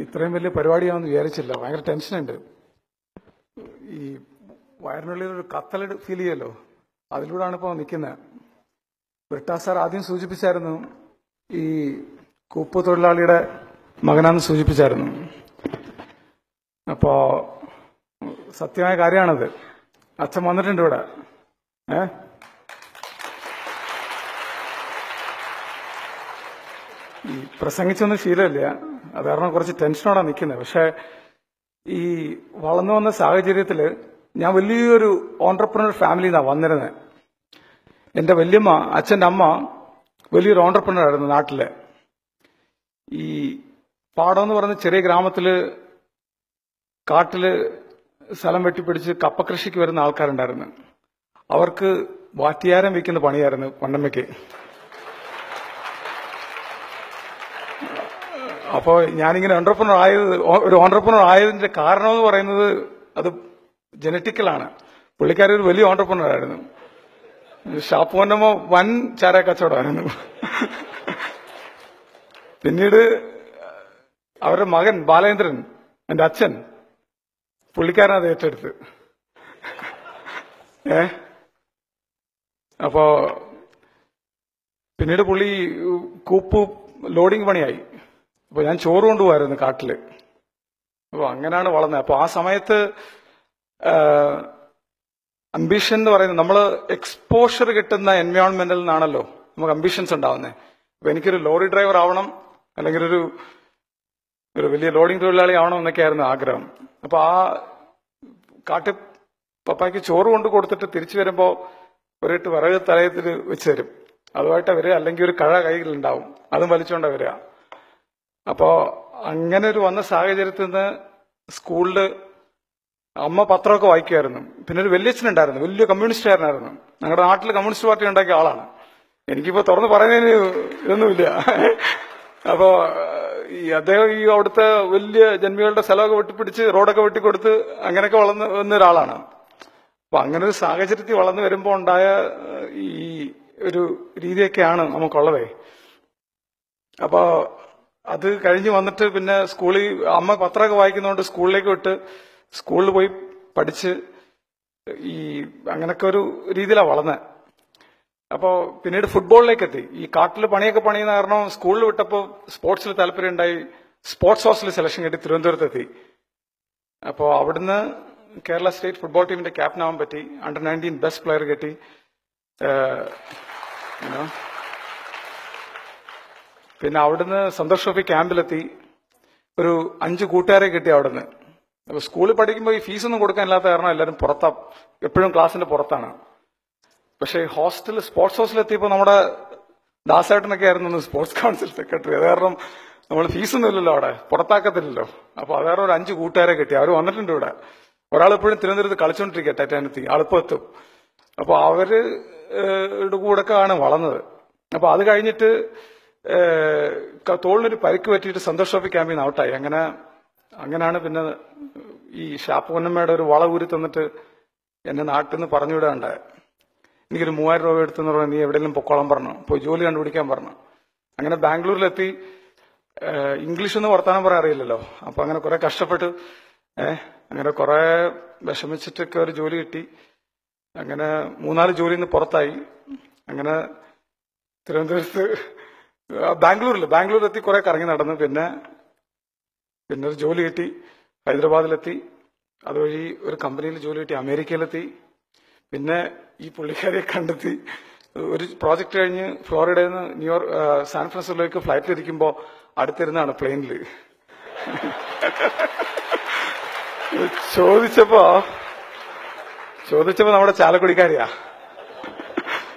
ഇത്രയും വലിയ പരിപാടിയാണെന്ന് വിചാരിച്ചില്ല. ഭയങ്കര ടെൻഷനുണ്ട്. ഈ വയറിനുള്ളിൽ ഒരു കത്തൽ ഫീൽ ചെയ്യല്ലോ. അതിലൂടെയാണ് ഇപ്പോൾ നിൽക്കുന്നത് ബ്രിട്ടാ സാർ ആദ്യം സൂചിപ്പിച്ചായിരുന്നു ഈ കൂപ്പ് തൊഴിലാളിയുടെ മകനാന്ന് സൂചിപ്പിച്ചായിരുന്നു. അപ്പോ സത്യമായ കാര്യമാണത്. അച്ഛൻ വന്നിട്ടുണ്ട് ഇവിടെ. ഏ? ഈ പ്രസംഗിച്ചൊന്നും ശീലമില്ല. അത് കാരണം കുറച്ച് ടെൻഷനോടെ നിൽക്കുന്നത് പക്ഷേ ഈ വളർന്നു വന്ന സാഹചര്യത്തിൽ ഞാൻ വലിയൊരു ഓണ്ടർപ്രണർ ഫാമിലിയിൽ നിന്നാണ് വന്നിരുന്നത് എന്റെ വല്യമ്മ അച്ഛന്റെ അമ്മ വലിയൊരു ഓണ്ടർപ്രണർ ആയിരുന്നു നാട്ടിൽ. ഈ പാടം എന്ന് പറയുന്ന ചെറിയ ഗ്രാമത്തിൽ കാട്ടിൽ സ്ഥലം വെട്ടിപ്പിടിച്ച് കപ്പകൃഷിക്ക് വരുന്ന ആൾക്കാരുണ്ടായിരുന്നു. അവർക്ക് വാറ്റിയാരം വിൽക്കുന്ന പണിയായിരുന്നു പണ്ടമ്മയ്ക്ക്. അപ്പോ ഞാനിങ്ങനെ ഓണ്ടർപ്രണർ ആയത് ഒരു ഓണ്ടർപ്രണർ ആയതിന്റെ കാരണം എന്ന് പറയുന്നത് അത് ജനറ്റിക്കലാണ് പുള്ളിക്കാരി ഒരു വലിയ ഓണ്ടർപ്രണർ ആയിരുന്നു. ഷാപ്പുവന്നമ്മ വൻ ചാര കച്ചവടമായിരുന്നു. പിന്നീട് അവരുടെ മകൻ ബാലേന്ദ്രൻ എന്റെ അച്ഛൻ പുള്ളിക്കാരൻ അത് ഏറ്റെടുത്ത്. ഏ? അപ്പോ പിന്നീട് പുള്ളി കൂപ്പ് ലോഡിംഗ് പണിയായി. അപ്പൊ ഞാൻ ചോറ് കൊണ്ടുപോകായിരുന്നു കാട്ടിൽ അപ്പോൾ അങ്ങനെയാണ് വളർന്നത്. അപ്പോൾ ആ സമയത്ത് അംബിഷൻ എന്ന് പറയുന്നത് നമ്മൾ എക്സ്പോഷർ കിട്ടുന്ന എൻവയോൺമെന്റിൽ നിന്നാണല്ലോ നമുക്ക് അംബിഷൻസ് ഉണ്ടാവുന്നത് അപ്പോൾ എനിക്കൊരു ലോറി ഡ്രൈവർ ആവണം അല്ലെങ്കിൽ ഒരു ഒരു വലിയ ലോഡിംഗ് തൊഴിലാളി ആവണം എന്നൊക്കെയായിരുന്നു ആഗ്രഹം. അപ്പോൾ ആ കാട്ടി പപ്പായ്ക്ക് ചോറ് കൊണ്ട് കൊടുത്തിട്ട് തിരിച്ചു വരുമ്പോൾ ഒരിട്ട് വിറക് തലയത്തിൽ വെച്ച് തരും. അതുമായിട്ട് വരിക അല്ലെങ്കിൽ ഒരു കഴ കയ്യിലുണ്ടാവും. അതും വലിച്ചുകൊണ്ടാണ് വരിക. അപ്പോ അങ്ങനെ ഒരു വന്ന സാഹചര്യത്തിൽ നിന്ന് സ്കൂളിൽ അമ്മ പത്രമൊക്കെ വായിക്കുമായിരുന്നു. പിന്നെ ഒരു വല്യച്ഛനുണ്ടായിരുന്നു. വലിയ കമ്മ്യൂണിസ്റ്റുകാരനായിരുന്നു ഞങ്ങളുടെ നാട്ടിൽ കമ്മ്യൂണിസ്റ്റ് പാർട്ടി ഉണ്ടാക്കിയ ആളാണ്. എനിക്കിപ്പോ തുറന്ന് പറയുന്നതിന് ഇതൊന്നുമില്ല. അപ്പോ ഈ അദ്ദേഹം ഈ അവിടുത്തെ വലിയ ജന്മികളുടെ സ്ഥലമൊക്കെ വെട്ടിപ്പിടിച്ച് റോഡൊക്കെ വെട്ടിക്കൊടുത്ത് അങ്ങനെയൊക്കെ വളർന്ന് വന്ന ഒരാളാണ്. അപ്പൊ അങ്ങനെ ഒരു സാഹചര്യത്തിൽ വളർന്നു വരുമ്പോൾ ഉണ്ടായ ഈ ഒരു രീതിയൊക്കെയാണ് നമുക്കുള്ളതേ. അപ്പോ അത് കഴിഞ്ഞ് വന്നിട്ട് പിന്നെ സ്കൂളിൽ അമ്മ പത്രമൊക്കെ വായിക്കുന്നതുകൊണ്ട് സ്കൂളിലേക്ക് വിട്ട് സ്കൂളിൽ പോയി പഠിച്ച് ഈ അങ്ങനൊക്കെ ഒരു രീതിയിലാണ് വളർന്നത് അപ്പോൾ പിന്നീട് ഫുട്ബോളിലേക്ക് എത്തി ഈ കാട്ടിൽ പണിയൊക്കെ പണിയുന്ന കാരണം സ്കൂളിൽ വിട്ടപ്പോൾ സ്പോർട്സിൽ താല്പര്യം ഉണ്ടായി സ്പോർട്സ് ഹൗസിൽ സെലക്ഷൻ കിട്ടി തിരുവനന്തപുരത്ത് എത്തി അപ്പോ അവിടുന്ന് കേരള സ്റ്റേറ്റ് ഫുട്ബോൾ ടീമിന്റെ ക്യാപ്റ്റൻ ആവാൻ പറ്റി. അണ്ടർ നയന്റീൻ ബെസ്റ്റ് പ്ലെയർ കിട്ടി. പിന്നെ അവിടുന്ന് സന്തോഷ് ട്രോഫി ക്യാമ്പിലെത്തി. ഒരു അഞ്ച് കൂട്ടുകാരെ കിട്ടി അവിടുന്ന്. അപ്പൊ സ്കൂളിൽ പഠിക്കുമ്പോൾ ഈ ഫീസൊന്നും കൊടുക്കാനില്ലാത്ത കാരണം എല്ലാവരും പുറത്താ എപ്പോഴും ക്ലാസ്സിന്റെ പുറത്താണ്. പക്ഷേ ഹോസ്റ്റൽ സ്പോർട്സ് ഹൗസിലെത്തിയപ്പോൾ നമ്മുടെ ദാസേട്ടനൊക്കെ ആയിരുന്നു സ്പോർട്സ് കൗൺസിൽ സെക്രട്ടറി. അത് കാരണം നമ്മൾ ഫീസൊന്നും ഇല്ലല്ലോ അവിടെ പുറത്താക്കത്തില്ലല്ലോ. അപ്പൊ അത് കാരണം ഒരു അഞ്ച് കൂട്ടുകാരെ കിട്ടി. അവർ വന്നിട്ടുണ്ട് ഇവിടെ. ഒരാൾ എപ്പോഴും തിരുവനന്തപുരത്ത് കളിച്ചോണ്ടിരിക്കുക ടൈറ്റാനത്തി അളുപ്പത്തും അപ്പൊ അവർ കൂടെ ആണ് വളർന്നത്. അപ്പൊ അത് കഴിഞ്ഞിട്ട് തോളിനൊരു പരിക്ക് പറ്റിയിട്ട് സന്തോഷ് ട്രോഫി ക്യാമ്പിൽ നിന്ന് ഔട്ടായി. അങ്ങനെ അങ്ങനെയാണ് പിന്നെ ഈ ഷാപ്പ് പൊന്നമ്മയുടെ ഒരു വള ഊരി തന്നിട്ട് എന്റെ നാട്ടിൽ നിന്ന് പറഞ്ഞു വിടാണ്ടായത് എനിക്കൊരു മൂവായിരം രൂപ എടുത്തെന്ന് പറഞ്ഞാൽ നീ എവിടെയെങ്കിലും പൊക്കോളം പറഞ്ഞു. പോയി ജോലി കണ്ടുപിടിക്കാൻ പറഞ്ഞു. അങ്ങനെ ബാംഗ്ലൂരിലെത്തി. ഇംഗ്ലീഷ് ഒന്നും വർത്താനം പറയാൻ അറിയില്ലല്ലോ. അപ്പൊ അങ്ങനെ കുറെ കഷ്ടപ്പെട്ട് ഏഹ് അങ്ങനെ കുറെ വിഷമിച്ചിട്ടൊക്കെ ഒരു ജോലി കിട്ടി. അങ്ങനെ മൂന്നാൽ ജോലിയിൽ നിന്ന് പുറത്തായി. അങ്ങനെ തിരുവനന്തപുരത്ത് ബാംഗ്ലൂരിൽ ബാംഗ്ലൂരിലെത്തി കുറെ കറങ്ങി നടന്നു. പിന്നെ പിന്നെ ഒരു ജോലി കിട്ടി. ഹൈദരാബാദിലെത്തി. അതുവഴി ഒരു കമ്പനിയിൽ ജോലി കിട്ടി. അമേരിക്കയിലെത്തി. പിന്നെ ഈ പുള്ളിക്കാരെ കണ്ടെത്തി. ഒരു പ്രോജക്റ്റ് കഴിഞ്ഞ് ഫ്ലോറിഡയിൽ നിന്ന് ന്യൂയോർക്ക് സാൻ ഫ്രാൻസിസ്കോയിലേക്ക് ഫ്ലൈറ്റിൽ ഇരിക്കുമ്പോൾ അടുത്തിരുന്നാണ് പ്ലെയിനിൽ ചോദിച്ചപ്പോ ചോദിച്ചപ്പോ നമ്മുടെ ചാലക്കുടിക്കാരിയാ.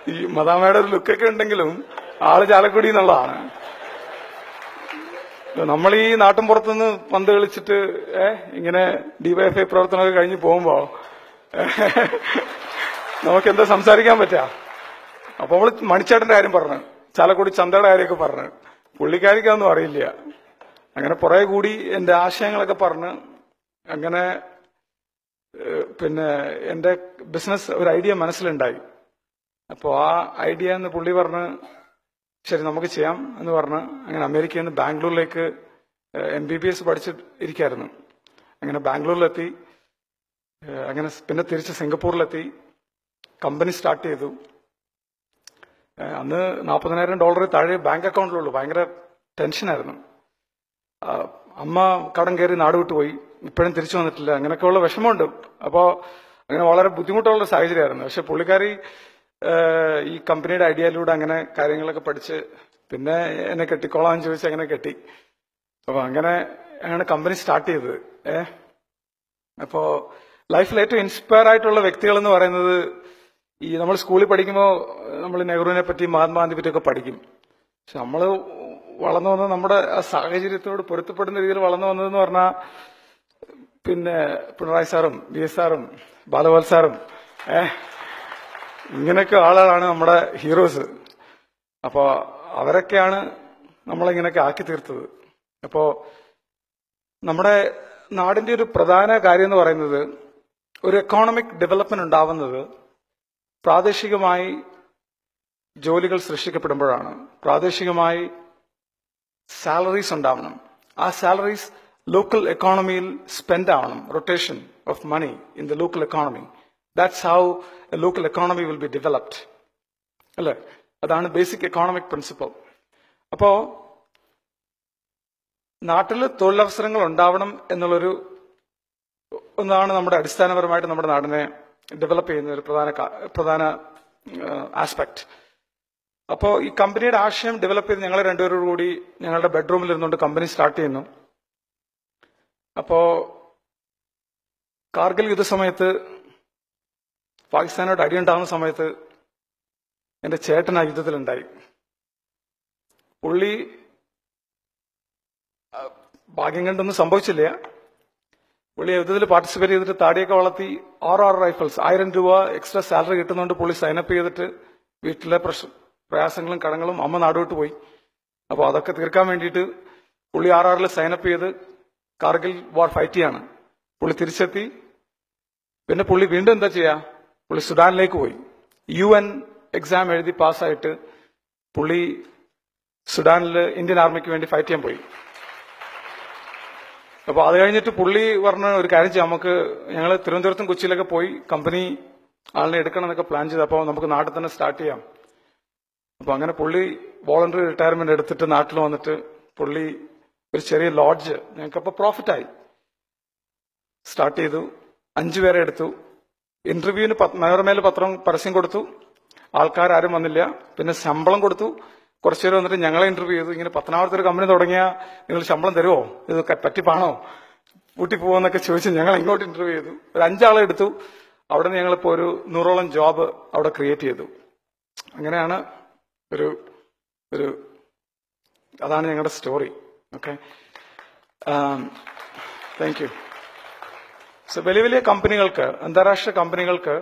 ഈ മദാമയുടെ ഒരു ലുക്കൊക്കെ ഉണ്ടെങ്കിലും ആൾ ചാലക്കുടി എന്നുള്ളതാണ്. നമ്മൾ ഈ നാട്ടിൻ പുറത്തുനിന്ന് പന്ത് കളിച്ചിട്ട് ഇങ്ങനെ ഡിവൈഎഫ്ഐ പ്രവർത്തനമൊക്കെ കഴിഞ്ഞ് പോകുമ്പോ നമുക്ക് എന്താ സംസാരിക്കാൻ പറ്റാ? അപ്പൊ അവൾ മണിച്ചേട്ടന്റെ കാര്യം പറഞ്ഞു ചാലക്കുടി ചന്തയുടെ കാര്യമൊക്കെ പറഞ്ഞു പുള്ളിക്കാരിക്കൊന്നും അറിയില്ല. അങ്ങനെ കുറെ കൂടി എന്റെ ആശയങ്ങളൊക്കെ പറഞ്ഞ് അങ്ങനെ പിന്നെ എന്റെ ബിസിനസ് ഒരു ഐഡിയ മനസ്സിലുണ്ടായി. അപ്പോൾ ആ ഐഡിയ എന്ന് പുള്ളി പറഞ്ഞ് ശരി നമുക്ക് ചെയ്യാം എന്ന് പറഞ്ഞ് അങ്ങനെ അമേരിക്കയിൽ നിന്ന് ബാംഗ്ലൂരിലേക്ക് എം ബി ബി എസ് പഠിച്ച് ഇരിക്കായിരുന്നു അങ്ങനെ ബാംഗ്ലൂരിലെത്തി അങ്ങനെ പിന്നെ തിരിച്ച് സിംഗപ്പൂരിലെത്തി. കമ്പനി സ്റ്റാർട്ട് ചെയ്തു. അന്ന് നാൽപ്പതിനായിരം ഡോളർ താഴെ ബാങ്ക് അക്കൗണ്ടിലുള്ളൂ. ഭയങ്കര ടെൻഷനായിരുന്നു. അമ്മ കടം കയറി നാട് വിട്ടുപോയി ഇപ്പോഴും തിരിച്ചു വന്നിട്ടില്ല. അങ്ങനെയൊക്കെയുള്ള വിഷമമുണ്ട്. അപ്പോൾ അങ്ങനെ വളരെ ബുദ്ധിമുട്ടുള്ള സാഹചര്യമായിരുന്നു. പക്ഷെ പുള്ളിക്കാരി ഈ കമ്പനിയുടെ ഐഡിയയിലൂടെ അങ്ങനെ കാര്യങ്ങളൊക്കെ പഠിച്ച് പിന്നെ എന്നെ കെട്ടിക്കോളാൻ ചോദിച്ച് അങ്ങനെ കെട്ടി. അപ്പൊ അങ്ങനെ ആണ് കമ്പനി സ്റ്റാർട്ട് ചെയ്തത്. ഏ അപ്പോ ലൈഫിൽ ഏറ്റവും ഇൻസ്പയർ ആയിട്ടുള്ള വ്യക്തികൾ എന്ന് പറയുന്നത് ഈ നമ്മൾ സ്കൂളിൽ പഠിക്കുമ്പോൾ നമ്മൾ നെഹ്റുവിനെ പറ്റി മഹാത്മാഗാന്ധി പറ്റിയൊക്കെ പഠിക്കും. പക്ഷെ നമ്മൾ വളർന്നു വന്നത് നമ്മുടെ സാഹചര്യത്തോട് പൊരുത്തപ്പെടുന്ന രീതിയിൽ വളർന്നു വന്നതെന്ന് പറഞ്ഞാൽ പിന്നെ പിണറായി സാറും വി എസ് സാറും ബാലഗോപാൽ സാറും ഏ ഇങ്ങനെയൊക്കെ ആളുകളാണ് നമ്മുടെ ഹീറോസ്. അപ്പോൾ അവരൊക്കെയാണ് നമ്മളിങ്ങനെയൊക്കെ ആക്കി തീർത്തത്. അപ്പോൾ നമ്മുടെ നാടിന്റെ ഒരു പ്രധാന കാര്യം എന്ന് പറയുന്നത് ഒരു എക്കോണമിക് ഡെവലപ്മെന്റ് ഉണ്ടാവുന്നത് പ്രാദേശികമായി ജോലികൾ സൃഷ്ടിക്കപ്പെടുമ്പോഴാണ്. പ്രാദേശികമായി സാലറീസ് ഉണ്ടാവണം. ആ സാലറീസ് ലോക്കൽ എക്കോണമിയിൽ സ്പെൻഡ് ആവണം. Rotation of money in the local economy that's how a local economy will be developed അല്ലേ? അതാണ് ബേസിക് എക്കോണമിക് പ്രിൻസിപ്പൾ അപ്പോ നാട്ടിൽ തൊഴിലവസരങ്ങൾ ഉണ്ടാവണം എന്നുള്ളൊരു ഒന്നാണ് നമ്മുടെ അടിസ്ഥാനപരമായിട്ട് നമ്മുടെ നാടിനെ ഡെവലപ്പ് ചെയ്യുന്ന ഒരു പ്രധാന പ്രധാന ആസ്പെക്ട് അപ്പോ ഈ കമ്പനിയുടെ ആശയം ഡെവലപ്പ് ചെയ്ത് ഞങ്ങൾ രണ്ടുപേരോട് കൂടി ഞങ്ങളുടെ ബെഡ്റൂമിൽ ഇരുന്നുകൊണ്ട് കമ്പനി സ്റ്റാർട്ട് ചെയ്യുന്നു. അപ്പോ കാർഗിൽ യുദ്ധസമയത്ത് പാകിസ്ഥാനോട് അടിയുണ്ടാകുന്ന സമയത്ത് എന്റെ ചേട്ടൻ ആ യുദ്ധത്തിലുണ്ടായി. പുള്ളി ഭാഗ്യം കണ്ടൊന്നും സംഭവിച്ചില്ല. പുള്ളി യുദ്ധത്തിൽ പാർട്ടിസിപ്പേറ്റ് ചെയ്തിട്ട് താടിയൊക്കെ വളർത്തി ആറ് ആറ് റൈഫിൾസ് ആയിരം രൂപ എക്സ്ട്രാ സാലറി കിട്ടുന്നതുകൊണ്ട് പുള്ളി സൈനപ്പ് ചെയ്തിട്ട് വീട്ടിലെ പ്രയാസങ്ങളും കടങ്ങളും അമ്മ നാടുവിട്ട് പോയി. അപ്പോൾ അതൊക്കെ തീർക്കാൻ വേണ്ടിയിട്ട് പുള്ളി ആർ ആറിൽ സൈനപ്പ് ചെയ്ത് കാർഗിൽ വാർ ഫൈറ്റ് ചെയ്യാണ്. പുള്ളി തിരിച്ചെത്തി. പിന്നെ പുള്ളി വീണ്ടും എന്താ ചെയ്യാ? പുള്ളി സുഡാനിലേക്ക് പോയി. യു എൻ എക്സാം എഴുതി പാസ്സായിട്ട് പുള്ളി സുഡാനിൽ ഇന്ത്യൻ ആർമിക്ക് വേണ്ടി ഫൈറ്റ് ചെയ്യാൻ പോയി. അപ്പൊ അത് കഴിഞ്ഞിട്ട് പുള്ളി പറഞ്ഞ ഒരു കാര്യം ചെയ്യാം. നമുക്ക് ഞങ്ങൾ തിരുവനന്തപുരത്തും കൊച്ചിയിലൊക്കെ പോയി കമ്പനി ആളിനെ എടുക്കണം എന്നൊക്കെ പ്ലാൻ ചെയ്ത്. അപ്പോൾ നമുക്ക് നാട്ടിൽ തന്നെ സ്റ്റാർട്ട് ചെയ്യാം. അപ്പൊ അങ്ങനെ പുള്ളി വോളണ്ടറി റിട്ടയർമെന്റ് എടുത്തിട്ട് നാട്ടിൽ വന്നിട്ട് പുള്ളി ഒരു ചെറിയ ലോഡ്ജ് ഞങ്ങൾക്കപ്പോൾ പ്രോഫിറ്റായി സ്റ്റാർട്ട് ചെയ്തു. അഞ്ചു പേരെ എടുത്തു. ഇന്റർവ്യൂവിന് മനോരമയിൽ പത്രം പരസ്യം കൊടുത്തു. ആൾക്കാരും വന്നില്ല. പിന്നെ ശമ്പളം കൊടുത്തു. കുറച്ചു പേര് വന്നിട്ട് ഞങ്ങളെ ഇന്റർവ്യൂ ചെയ്തു. ഇങ്ങനെ പത്തനാപുരത്ത് ഒരു കമ്പനി തുടങ്ങിയാൽ നിങ്ങൾ ശമ്പളം തരുമോ ഇത് പറ്റിപ്പാണോ? ഊട്ടി പോവെന്നൊക്കെ ചോദിച്ച് ഞങ്ങൾ ഇങ്ങോട്ട് ഇന്റർവ്യൂ ചെയ്തു. ഒരു അഞ്ചാളെ എടുത്തു. അവിടെ നിന്ന് ഞങ്ങളിപ്പോ ഒരു നൂറോളം ജോബ് അവിടെ ക്രിയേറ്റ് ചെയ്തു. അങ്ങനെയാണ് ഒരു ഒരു അതാണ് ഞങ്ങളുടെ story okay thank you so വലിയ വലിയ കമ്പനികൾക്ക് അന്താരാഷ്ട്ര കമ്പനികൾക്ക്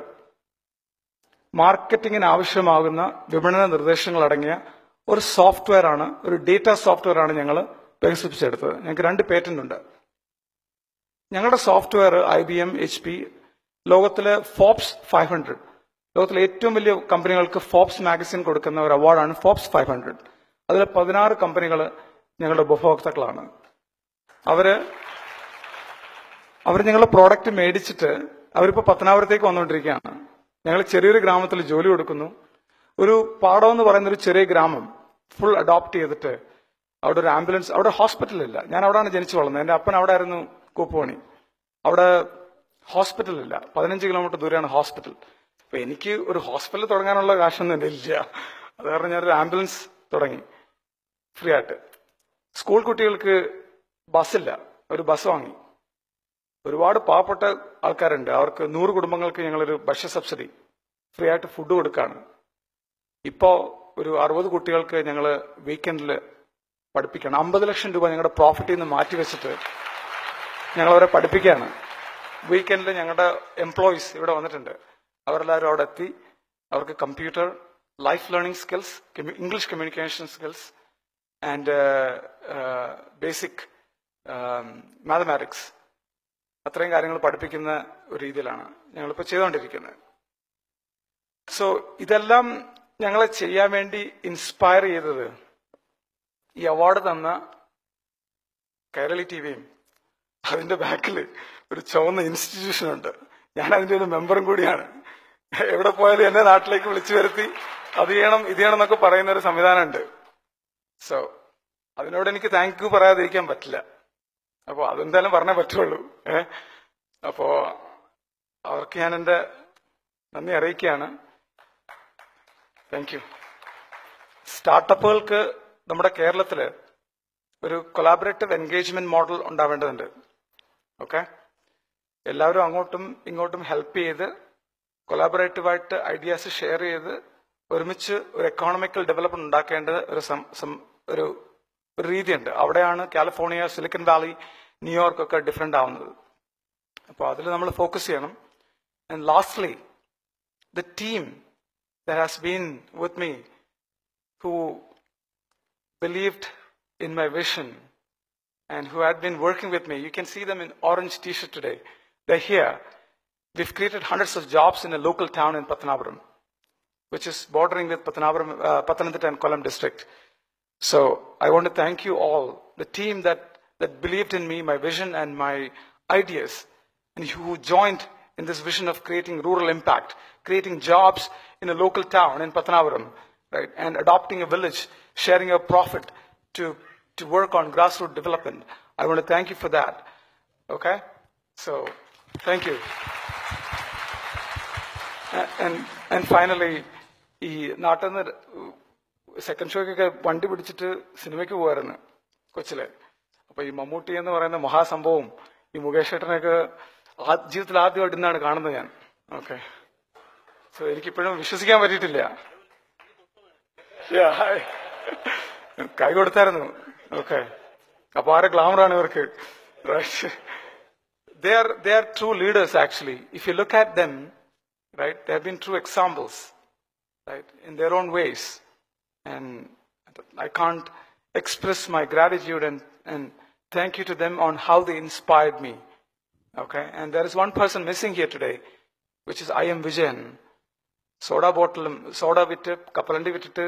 മാർക്കറ്റിങ്ങിന് ആവശ്യമാകുന്ന വിപണന നിർദ്ദേശങ്ങൾ അടങ്ങിയ ഒരു സോഫ്റ്റ്വെയർ ആണ് ഒരു ഡേറ്റ സോഫ്റ്റ്വെയർ ആണ് ഞങ്ങൾ വികസിപ്പിച്ചെടുത്തത് ഞങ്ങൾക്ക് രണ്ട് പേറ്റന്റ് ഉണ്ട് ഞങ്ങളുടെ software I B M H P ലോകത്തിലെ ഫോപ്സ് ഫൈവ് ഹൺഡ്രഡ് ലോകത്തിലെ ഏറ്റവും വലിയ കമ്പനികൾക്ക് ഫോപ്സ് മാഗസിൻ കൊടുക്കുന്ന ഒരു അവാർഡാണ് ഫോപ്സ് ഫൈവ് ഹൺഡ്രഡ് അതിൽ പതിനാറ് കമ്പനികൾ ഞങ്ങളുടെ ഉപഭോക്താക്കളാണ്. അവർ അവർ ഞങ്ങളുടെ പ്രോഡക്റ്റ് മേടിച്ചിട്ട് അവരിപ്പോ പത്തനാപുരത്തേക്ക് വന്നുകൊണ്ടിരിക്കുകയാണ്. ഞങ്ങൾ ചെറിയൊരു ഗ്രാമത്തിൽ ജോലി കൊടുക്കുന്നു. ഒരു പാടം എന്ന് പറയുന്ന ഒരു ചെറിയ ഗ്രാമം ഫുൾ അഡോപ്റ്റ് ചെയ്തിട്ട് അവിടെ ഒരു ആംബുലൻസ് അവിടെ ഹോസ്പിറ്റൽ ഇല്ല. ഞാൻ അവിടെയാണ് ജനിച്ചു വളർന്നത്. എന്റെ അപ്പൻ അവിടെ ആയിരുന്നു കൂപ്പുപണി. അവിടെ ഹോസ്പിറ്റലില്ല പതിനഞ്ച് കിലോമീറ്റർ ദൂരെയാണ് ഹോസ്പിറ്റൽ അപ്പൊ എനിക്ക് ഒരു ഹോസ്പിറ്റൽ തുടങ്ങാനുള്ള കാശൊന്നും എന്റെ ഇല്ല. അത് കാരണം ഞാനൊരു ആംബുലൻസ് തുടങ്ങി. ഫ്രീ ആയിട്ട്. സ്കൂൾ കുട്ടികൾക്ക് ബസ്സില്ല ഒരു ബസ് വാങ്ങി. ഒരുപാട് പാവപ്പെട്ട ആൾക്കാരുണ്ട്. അവർക്ക് നൂറ് കുടുംബങ്ങൾക്ക് ഞങ്ങളൊരു ഭക്ഷ്യ സബ്സിഡി ഫ്രീ ആയിട്ട് ഫുഡ് കൊടുക്കാണ്. ഇപ്പോ ഒരു അറുപത് കുട്ടികൾക്ക് ഞങ്ങൾ വീക്കെൻഡിൽ പഠിപ്പിക്കണം. അമ്പത് ലക്ഷം രൂപ ഞങ്ങളുടെ പ്രോഫിറ്റിൽ നിന്ന് മാറ്റി വെച്ചിട്ട് ഞങ്ങൾ അവരെ പഠിപ്പിക്കുകയാണ്. വീക്കെൻഡിൽ ഞങ്ങളുടെ എംപ്ലോയീസ് ഇവിടെ വന്നിട്ടുണ്ട്. അവരെല്ലാവരും അവിടെ എത്തി. അവർക്ക് computer life learning skills English communication skills and basic mathematics അത്രയും കാര്യങ്ങൾ പഠിപ്പിക്കുന്ന ഒരു രീതിയിലാണ് ഞങ്ങളിപ്പോൾ ചെയ്തുകൊണ്ടിരിക്കുന്നത്. സോ ഇതെല്ലാം ഞങ്ങളെ ചെയ്യാൻ വേണ്ടി ഇൻസ്പയർ ചെയ്തത് ഈ അവാർഡ് തന്ന കേരളി ടി വിയും അതിന്റെ ബാക്കിൽ ഒരു ചുവന്ന ഇൻസ്റ്റിറ്റ്യൂഷൻ ഉണ്ട്. ഞാൻ അതിന്റെ ഒരു മെമ്പറും കൂടിയാണ്. എവിടെ പോയാലും എന്നെ നാട്ടിലേക്ക് വിളിച്ചു വരുത്തി അത് ചെയ്യണം ഇത് ചെയ്യണം എന്നൊക്കെ പറയുന്ന ഒരു സംവിധാനമുണ്ട് സോ അതിനോട് എനിക്ക് താങ്ക് യു പറയാതിരിക്കാൻ പറ്റില്ല. അപ്പോ അതെന്തായാലും പറഞ്ഞേ പറ്റുള്ളൂ. ഏ? അപ്പോ അവർക്ക് ഞാൻ എന്റെ നന്ദി അറിയിക്കുകയാണ്. താങ്ക് യു സ്റ്റാർട്ടപ്പുകൾക്ക് നമ്മുടെ കേരളത്തിൽ ഒരു കൊലാബറേറ്റീവ് എൻഗേജ്മെന്റ് മോഡൽ ഉണ്ടാവേണ്ടതുണ്ട്. ഓക്കെ? എല്ലാവരും അങ്ങോട്ടും ഇങ്ങോട്ടും ഹെൽപ്പ് ചെയ്ത് കൊലാബറേറ്റീവായിട്ട് ഐഡിയാസ് ഷെയർ ചെയ്ത് ഒരുമിച്ച് ഒരു എക്കോണമിക്കൽ ഡെവലപ്മെന്റ് ഉണ്ടാക്കേണ്ടത് ഒരു ഒരു ഒരു രീതിയുണ്ട് അവിടെയാണ് കാലിഫോർണിയ സിലിക്കൺ വാലി ന്യൂയോർക്ക് ഒക്കെ ഡിഫറെന്റ് ആവുന്നത് അപ്പോൾ അതിൽ നമ്മൾ ഫോക്കസ് ചെയ്യണം and lastly the team the has been with me who believed in my vision and who had been working with me. You can see them in orange t-shirt today. They're here. We've created hundreds of jobs in a local town in Patanapuram, which is bordering with Patanapuram, uh, Pathanamthitta and Kollam district. So I want to thank you all, the team that, that believed in me, my vision and my ideas, and who joined in this vision of creating rural impact, creating jobs in a local town in Patanapuram, right, and adopting a village, sharing a profit to, to work on grassroots development. I want to thank you for that. Okay? So, thank you. And, and finally, ഈ നാട്ടിൽ നിന്ന് second ഷോയ്ക്കൊക്കെ വണ്ടി പിടിച്ചിട്ട് സിനിമയ്ക്ക് പോകായിരുന്നു കൊച്ചിലെ. അപ്പൊ ഈ മമ്മൂട്ടി എന്ന് പറയുന്ന മഹാസംഭവം ഈ മുകേഷ് ഏട്ടനെയൊക്കെ ആ- ജീവിതത്തിൽ ആദ്യമായിട്ട് ഇന്നാണ് കാണുന്നത് ഞാൻ. ഓക്കെ സോ എനിക്കിപ്പോഴും വിശ്വസിക്കാൻ പറ്റിയിട്ടില്ല. കൈ കൊടുത്തായിരുന്നു. ഓക്കെ അപ്പൊ ആരെ ഗ്ലാമറാണ് ഇവർക്ക്? Right they are they are true leaders actually. If you look at them right they have been true examples right and i can't express my gratitude and and thank you to them on how they inspired me. Okay? And there is one person missing here today which is i am vijayan. Soda ബോട്ടിലും soda വിറ്റ് കപ്പലണ്ടി വിറ്റിട്ട്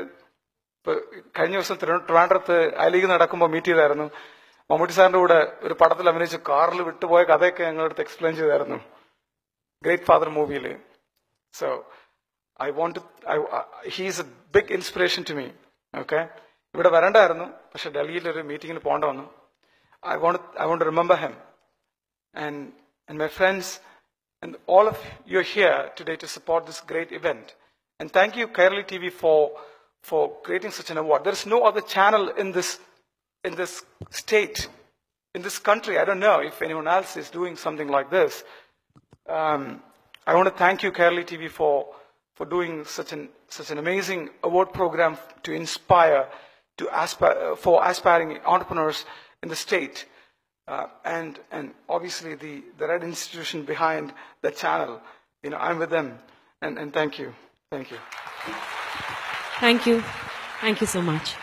ഇപ്പൊ കഴിഞ്ഞ ദിവസം ട്രിവാൻഡ്രത്ത് അലീഗ് നടക്കുമ്പോൾ meet ചെയ്തായിരുന്നു. മമ്മൂട്ടി സാറിന്റെ കൂടെ ഒരു പടത്തിൽ അഭിനയിച്ച് കാറിൽ വിട്ടുപോയ കഥയൊക്കെ ഞങ്ങളുടെ അടുത്ത് എക്സ്പ്ലെയിൻ ചെയ്തായിരുന്നു. ഗ്രേറ്റ് ഫാദർ മൂവിയിൽ so I want he's a big inspiration to me okay ഇവിടെ വരണ്ടായിരുന്നു പക്ഷെ ഡൽഹിയിൽ ഒരു മീറ്റിംഗിന് പോകേണ്ട വന്നു I want I want remember him and and my friends and all of you are here today to support this great event. And thank you, Kairali TV, for for creating such an award. There is no other channel in this in this state, in this country. I don't know if anyone else is doing something like this. Um, I want to thank you, Kairali TV, for for doing such an such an amazing award program to inspire to aspire for aspiring entrepreneurs in the state. Uh, and and obviously the, the Red Institution behind the channel, you know, I'm with them, and, and thank you, thank you. Thank you. Thank you so much.